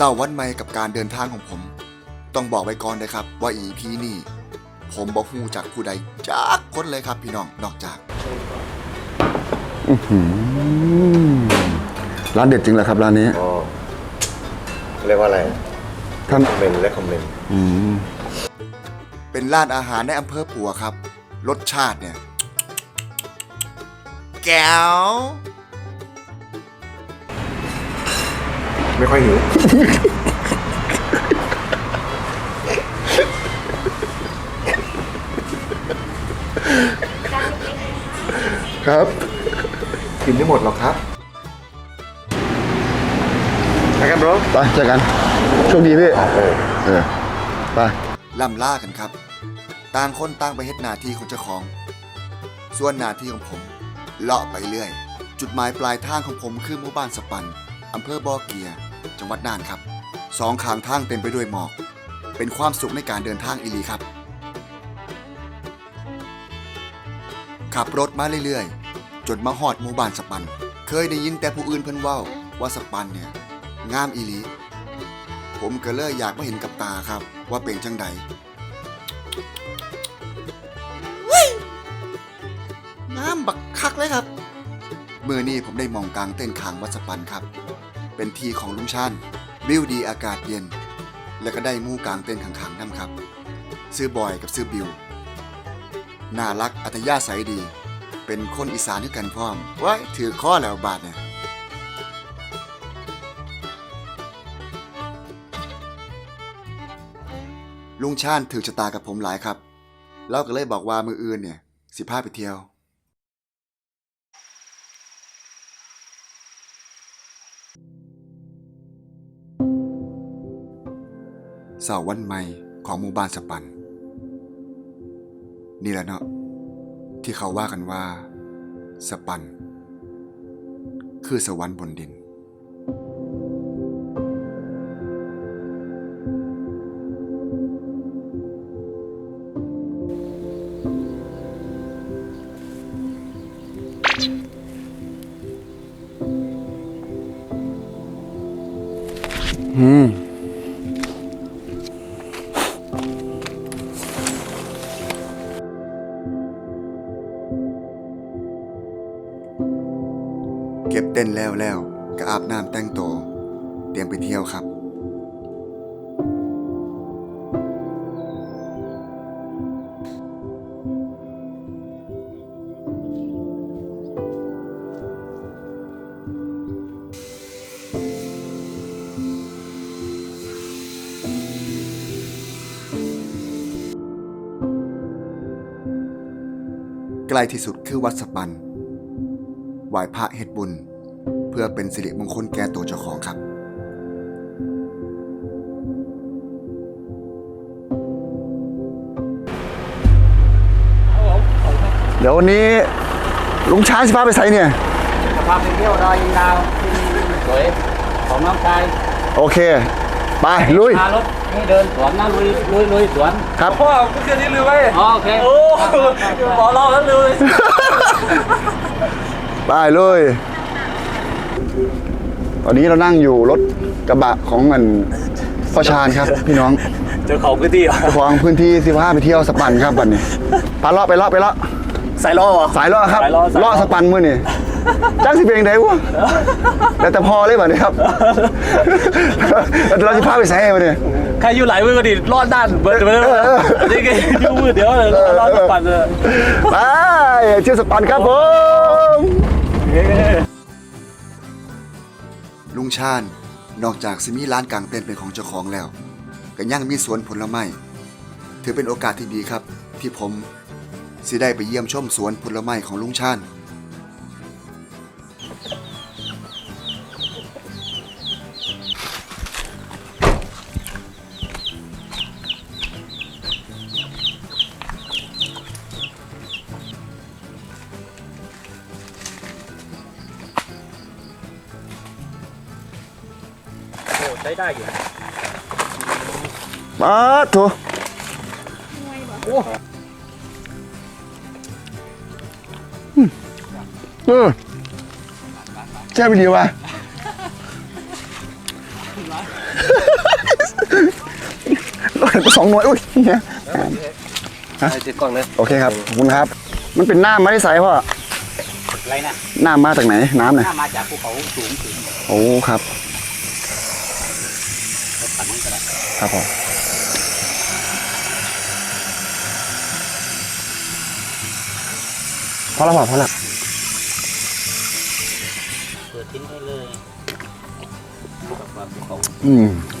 เศร้าวันใหม่กับการเดินทางของผม ต้องบอกไว้ก่อนนะครับว่า EP นี่ ผมบอกฮู้จากผู้ใดจากคนเลยครับพี่น้องนอกจากร้านเด็ดจริงเหรอครับร้านนี้อ๋อเรียกว่าอะไรท่านคอมเมนต์และคอมเมนต์เป็นร้านอาหารในอำเภอปัวครับ รสชาติเนี่ย แก้ว ไม่ค่อยหิว ครับ กินไม่หมดหรอกครับไปกันบรไปเจอกันโชคดีพี่เออเออไปล่ำล่ากันครับ ต่างคนต่างไปเฮ็ดหน้าที่ของเจ้าของ ส่วนหน้าที่ของผม เลาะไปเรื่อย จุดหมายปลายทางของผมคือหมู่บ้านสปันอำเภอบ่อเกีย จังหวัดน่านครับสองข้างทางเต็มไปด้วยหมอก เป็นความสุขในการเดินทางอีหลีครับ ขับรถมาเรื่อยๆ จนมาฮอดหมู่บ้านสปัน เคยได้ยินแต่ผู้อื่นเพิ่นเว้าว่าสปันเนี่ยงามอีหลีผมก็เลยอยากมาเห็นกับตาครับ ว่าเป็นจังใดน้ำบักคักเลยครับมือนี้ผมได้มองกลางเต้นขางวัดสปันครับ เป็นทีของลุงชันวิวดีอากาศเย็น และก็ได้มู่กลางเต้นขางๆน้ำครับ ซื้อบอยกับซื้อบิวน่ารักอัธยาศัยดี เป็นคนอีสานด้วยกันพร้อมไว้ถือข้อแล้วบาทเนี่ยลุงชาญถือชะตากับผมหลายครับเราก็เลยบอกว่ามืออื่นเนี่ย สิพาไปเที่ยว เสาร์วันใหม่ของหมู่บ้านสปัน นี่แหละเนาะที่เขาว่ากันว่า สปัน คือสวรรค์บนดิน ก็บเต้นแล้วแล้วก็อาบน้ำแต่งตัวเตรียมไปเที่ยวครับ ใกล้ที่สุดคือวัดสปันไหว้พระเฮ็ดบุญ พื่อเป็นสิริมงคลแก่ตัวเจ้าของครับเดี๋ยววันนี้ลุงช้างสิพาไปใส่เนี่ยพาไปเที่ยวดอยยิงดาวที่สวยของน้องชายโอเค ไป ลุยพารถให้เดินสวนนะลุยลุยลุยสวน ครับพ่อเมื่อคืนนี้ลืมไว้อ๋อโอเคโอ้หมอเราแล้วลืมเลยไปลุยต อนนี้เรานั่งอยู่รถกระบะของมันพ่อชาญครับ พี่น้องเจอของพื้นที่เหรอเจ้าของพื้นที่สิพาไปเที่ยวสปันครับวันนี้ไปเลาะไปเลาะไปเลาะใส่ล้อเหรอสายเลาะครับสายเลาะสายเลาะเลาะสปันมือนี่จ้างสิเพลงได้วะแล้วแต่พอเลยแบบนี้ครับแล้วเราจะพาไปใส่มาเนี่ย ใครอยู่หลายมือก็ดิรอดด้านเบิร์ดเบิร์ดนี่ไงอยู่มือเดียวเลยรอดสักปันเลย ไปเที่ยวสปันครับผม ลุงชาญนอกจากสิมีร้านกลางเต็นท์เป็นของเจ้าของแล้ว ก็ยังมีสวนผลไม้ถือเป็นโอกาสที่ดีครับ ที่ผมสิได้ไปเยี่ยมชมสวนผลไม้ของลุงชาญ ช้ได้อยู่มาถูเออแช่ไปดีวะสองหน่วยอุ้ยเนี่ยไอ้ติดกล้องเลยโอเคครับขอบคุณครับ มันเป็นน้ำมาได้ใส่พ่ออะไรนะน้ำมาจากไหนน้ำเนี่ยถ้ามาจากภูเขาสูงถึงโอ้ครับ ปั่นนี่ก็ได้ ครับผมพอแล้วพอพอแล้วเปิดทิ้งได้เลยแบบว่าภูเขาอืมอื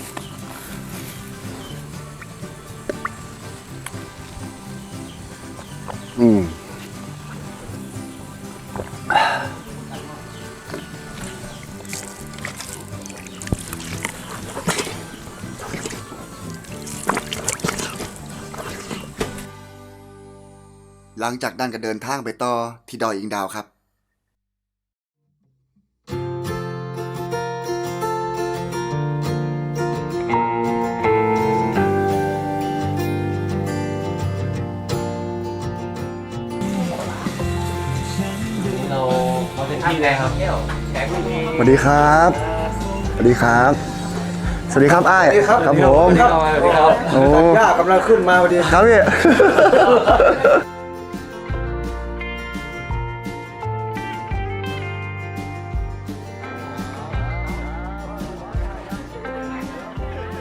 หลังจากนั้นก็เดินทางไปต่อที่ดอยอิงดาวครับเราเราเป็นที่ไหนครับแข็งไม่มีสวัสดีครับ สวัสดีครับ สวัสดีครับอ้ายครับผมสวัสดีครับโอ้ย่ากำลังขึ้นมาพอดี ครับพี่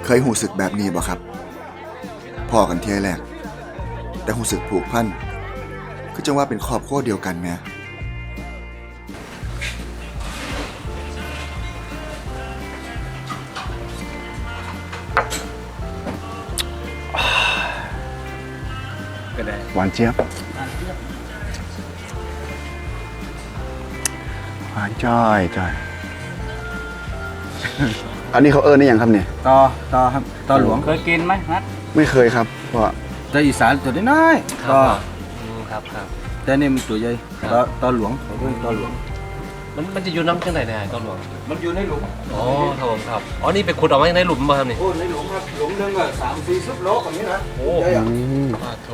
เคยหูสึกแบบนี้บ่ครับพ่อกันเที่ยแรกแต่หูสึกผูกพันก็จะว่าเป็นครอบครัวเดียวกันแหมเป็นไงหวานเจี๊ยบหวานจ้อยจ้อย อันนี้เขาเอิญนี่ยังครับเนี่ยต่อต่อครับต่อหลวงเคยกินไหมนัดไม่เคยครับเพราะว่าแต่อีสานตัวน้อยๆคต่อรับอืมครับครับแต่นี่มันตัวใหญ่ต่อต่อหลวงเขาเรียกต่อหลวงมันมันจะอยู่น้ำจังไหนเนี่ยต้นหลวง มันอยู่ในหลุม อ๋อครับผมครับ อ๋อ นี่ไปขุดออกมาในหลุมมาครับนี่โอ้ในหลุมครับ หลุมหนึงก็สามสี่สิบโลแบบนี้นะ โอ้ใหญ่อะอืมอ่าโถ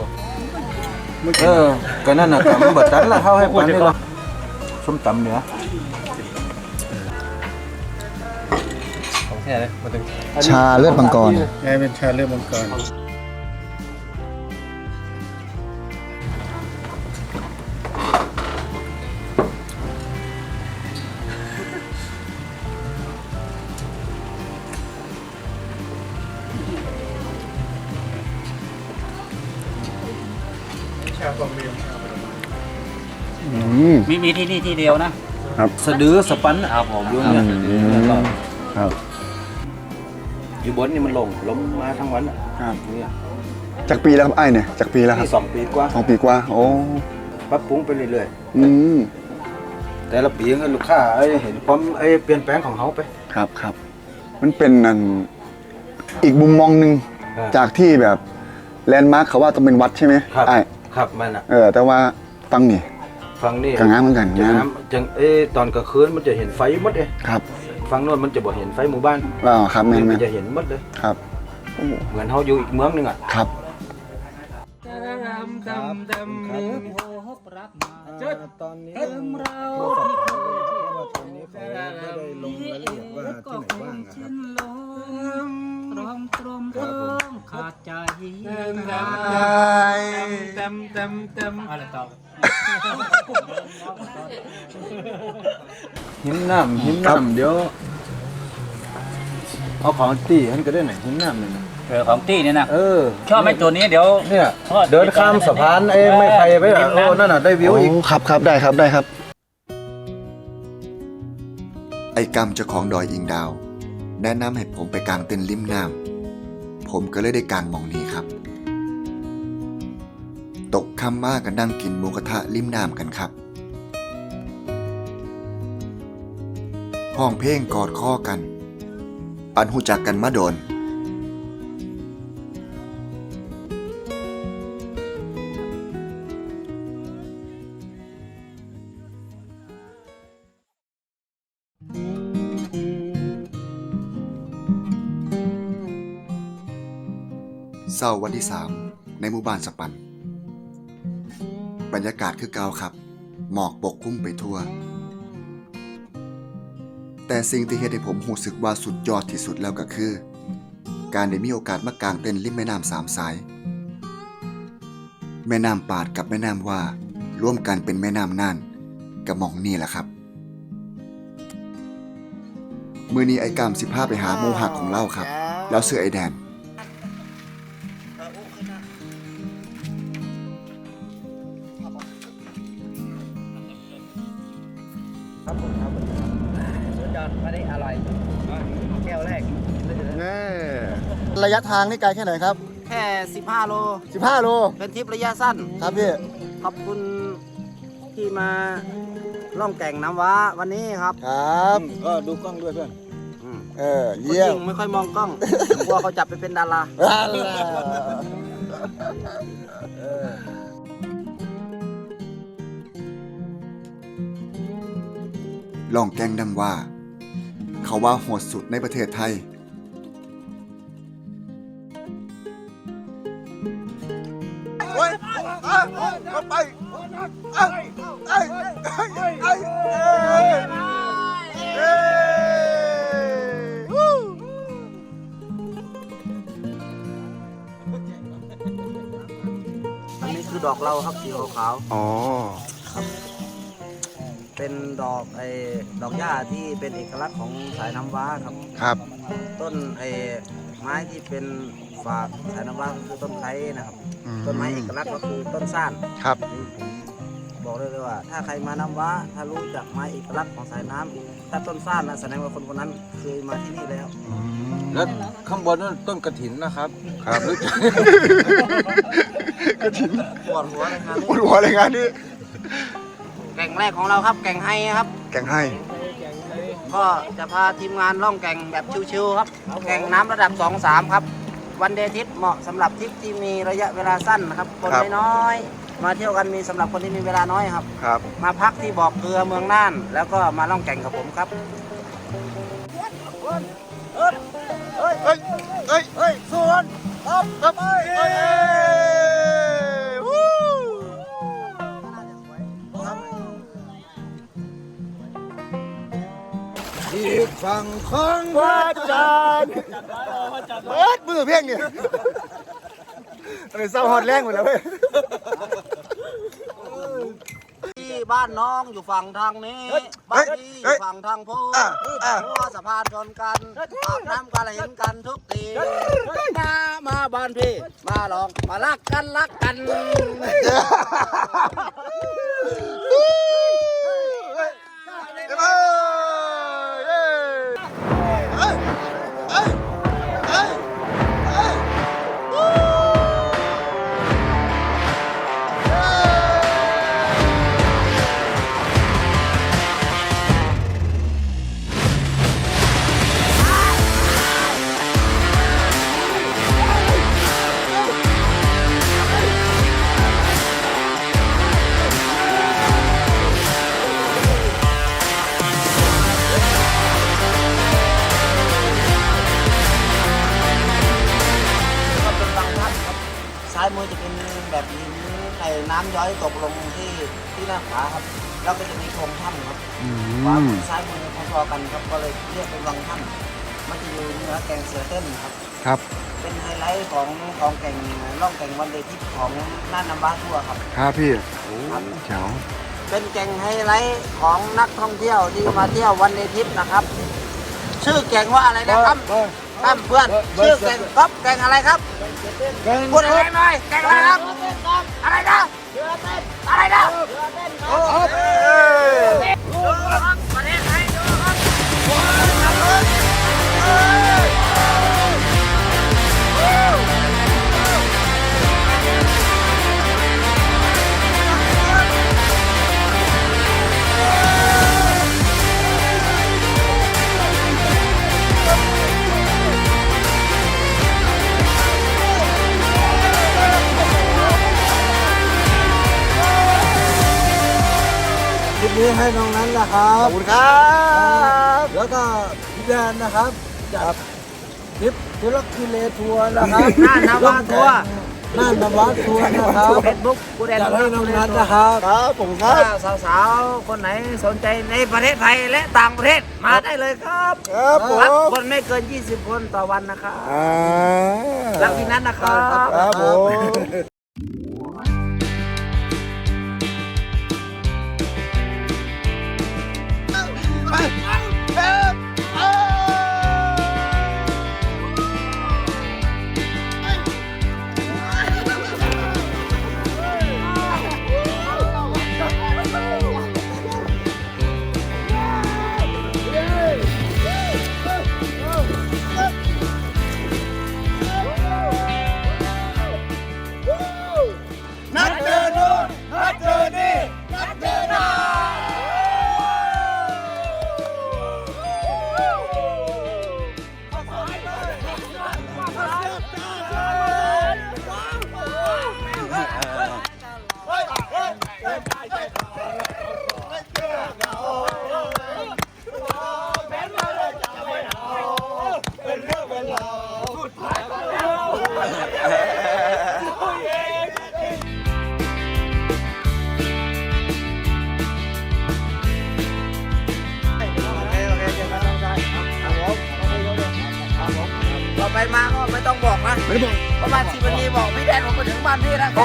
เออก็นั่นน่ะตำบัดตันละเท่าให้ปันนี่ละส้มตำเหนือ ของแท้เลยมาถึงชาเลือดมังกรไงเป็นชาเลือดมังกรอืม มีมีที่นี่ที่เดียวนะสะดือสปันครับผมอยู่เนี่ยครับอ ยู่บนนี่มันลงล้มมาทั้งวันอะครับ เนี่ยจากปีแล้วครับไอ้ายเนี่ยจากปีแล้วครับนี่สองปีกว่าสองปีกว่า โอ้ปรับปรุงไปเรื่อยอืมๆแต่ละปีก็ลูกค้าเอ้ยเห็นความเอ้ยเปลี่ยนแปลงของเขาไปครับครับ มันเป็นอันอีกมุมมองหนึ่งครับจากที่แบบแลนด์มาร์คเขาว่าต้องเป็นวัดใช่ไหมครับไอ้ายครับมันอะ เออ แต่ว่าฟังนี่ฟังนี่กางงามเหมือนกันจะงามน้ำจังเอ้ยตอนกลางคืนมันจะเห็นไฟหมดเลยครับ ฟังโน้นมันจะบ่เห็นไฟหมู่บ้านอ๋อครับแม่นนี่แม่มันนจะเห็นหมดเลย ครับโอ้เหมือนเขาอยู่อีกเมืองหนึงอะ ครับ ตอนนี้ตอนนี้เขาไม่ได้ลงรายละเอียดว่าที่ไหนบ้างอะครับตรอมตรอมร้องขาดใจ เต็มเต็มเต็มอะไรต่อ หินน้ำหินน้ำเดี๋ยว เอาของตีให้ก็ได้หน่อยหินน้ำนี่นะเออของตี้เนี่ยนะเออชอบไหมตัวนี้เดี๋ยว เนี่ยทอดเดินข้ามสะพานไอ้ไม่ไผ่ไปอะโอ้นั่นน่ะได้วิวอีกโอ้ครับครับได้ครับได้ครับ ไอ้กำเจ้าของดอยอิงดาว แนะนำให้ผมไปกางเต็นท์ริมน้ำผมก็เลยได้กางหมองนี้ครับ ตกค่ำมากกันนั่งกินหมูกระทะริมน้ำกันครับห้องเพลงกอดข้อกัน อันหูจักกันมาโดน เศร้าวันที่สามในหมู่บ้านสปัน บรรยากาศคือเก่าครับ หมอกปกคลุมไปทั่ว แต่สิ่งที่เฮ็ดให้ผมรู้สึกว่าสุดยอดที่สุดแล้วก็คือ การได้มีโอกาสมากางเต้นริมแม่น้ำสามสาย แม่น้ำปาดกับแม่น้ำว่า ร่วมกันเป็นแม่น้ำน่านกระหมองนี่แหละครับมือนี้ไอ้กามสิพาไปหาโมหักของเล่าครับ แล้วเสื้อไอ้แดน ยะทางนี่ไกลแค่ไหนครับ แค่ 15 โล 15 โล เป็นทริประยะสั้น ครับพี่ ขอบคุณที่มาล่องแก่งน้ำว้าวันนี้ครับครับก็ดูกล้องด้วยเพื่อนเออคนเยี่ยยิมงไม่ค่อยมองกล้อง กลัวเขาจับไปเป็นดาราลองแกงดำว่า เขาว่าโหดสุดในประเทศไทย อันนี้คือดอกเราครับสีขาวอ๋อ ๆเป็นดอกไอ้ดอกหญ้าที่เป็นเอกลักษณ์ของสายน้ำว้าครับ ครับ ต้นไอ้ไม้ที่เป็น ฝากสายน้ำว้าก็คือต้นไคร้นะครับ อืมต้นไม้เอกลักษณ์ก็คือต้นซ่านครับ นี่ผมบอกได้เลยว่า ถ้าใครมาน้ำว้าถ้ารู้จักไม้เอกลักษณ์ของสายน้ำถ้าต้นซ่านนะแสดงว่าคนคนนั้นเคยมาที่นี่แล้วแล้วข้างบนนั่นต้นกระถินนะครับครับรู้จักกระถินปวดหัวเลยครับปวดหัวเลยงานนี้แก่งแรกของเราครับแก่งไฮครับ แกงให้ ก็จะพาทีมงานล่องแก่งแบบชิวๆครับ แก่งน้ำระดับ 2-3 ครับ วันเดย์ทริปเหมาะสำหรับทริปที่มีระยะเวลาสั้นนะครับ คนน้อยๆมาเที่ยวกันมีสำหรับคนที่มีเวลาน้อยครับครับ มาพักที่บอกเกลือเมืองน่าน แล้วก็มาล่องแก่งกับผมครับเฮ้ยเฮ้ยเฮ้ยสวนครับครับเฮ้ย อีกฝั่งของพระจันทร์เปิดมือเพ่งเนี่ยอันนี้เศร้าหอดแรงหมดแล้วเว้ยที่บ้านน้องอยู่ฝั่งทางนี้ บ้านพี่อยู่ฝั่งทางโพ้นหัวสะพานชนกันอาบน้ำกันเห็นกันทุกที มา มาบ้านพี่ มาลอง มารักกันรักกัน ก่งล่องแก่งวันเดย์ทิพของน่านน้ำว้าทั่วครับ ครับพี่ครับเจ๋วเป็นแก่งไฮไลท์ของนักท่องเที่ยวที่มาเที่ยววันเดย์ทิพนะครับ ชื่อแก่งว่าอะไรนะครับตั้มเพื่อนชื่อแก่งก๊อฟแก่งอะไรครับพูดอะไรหน่อยแก่งอะไรครับ อะไรนะอะไรนะโอ้ ให้น้องนั้นนะครัขอบบคุณครับ แล้วก็พี่แดนนะครับจากคลิปทุลักทุเลทัวร์นะครับน่านนาวาทัวร์น่านนวัดทัวร์นะครับเฟซบุ๊กกูแดนจัดให้น้องนัทนะครับครับผมครับถ้าสาวๆคนไหนสนใจในประเทศไทยและต่างประเทศมาได้เลยครับครับผรับมคนไม่เกิน 20 คนต่อวันนะครับอ่ารักพี่นัทนะครับครับผม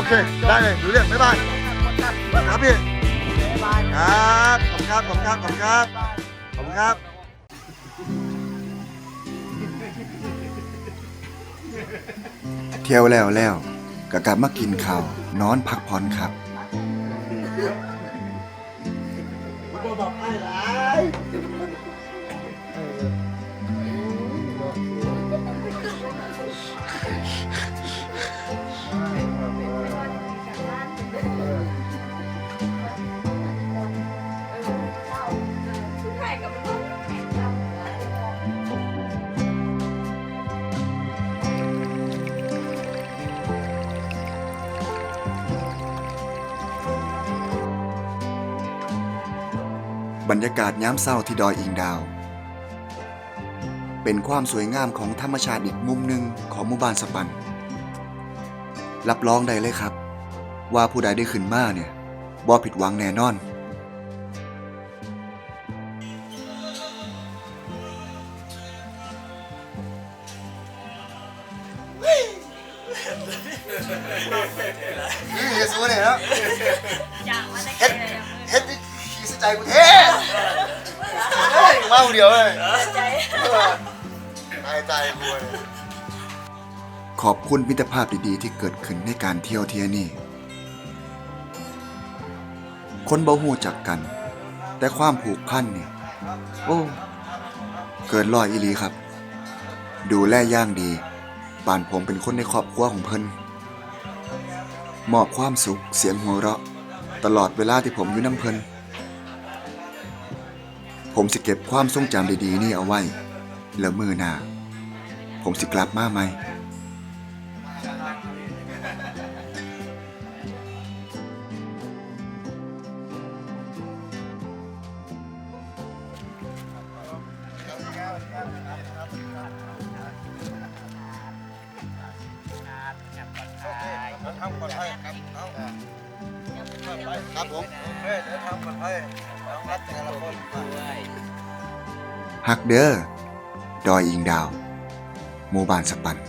เค ได้เลยดูเรื่องบ๊ายบายครับพี่ครับขอบคุณครับขอบคุณครับขอบคุณครับขอบครับเที่ยวแล้วแล้วก็กลับมากินข้าวนอนพักผ่อนครับบร บรรยากาศย้ำเศร้าที่ดอยอิงดาว เป็นความสวยงามของธรรมชาติอีกมุมหนึ่งของหมู่บ้านสปัน รับรองได้เลยครับ ว่าผู้ใดได้ขึ้นมาเนี่ยบ่ผิดหวังแน่นอนนี่เฮียซูเนี่ยเนาะเฮ็ดเฮ็ดที่ขี้สใจกูเท่ เมาเดียวเลยตายใจกูเลยขอบคุณมิตรภาพดีๆ ที่เกิดขึ้นในการเที่ยวเที่ยนี่ คนบ่หูจักกัน แต่ความผูกพันเนี่ย โอ้ เกินร้อยอีหลีครับ ดูแลอย่างดี ป่านผมเป็นคนในครอบครัวของเพิ่นมอบความสุขเสียงหัวเราะ ตลอดเวลาที่ผมอยู่น้ำเพิ่น ผมสิเก็บความทรงจำดีๆนี่เอาไว้ แล้วมือหน้า ผมสิกลับมาใหม่ เด้อ ดอยอิงดาว หมู่บ้านสปัน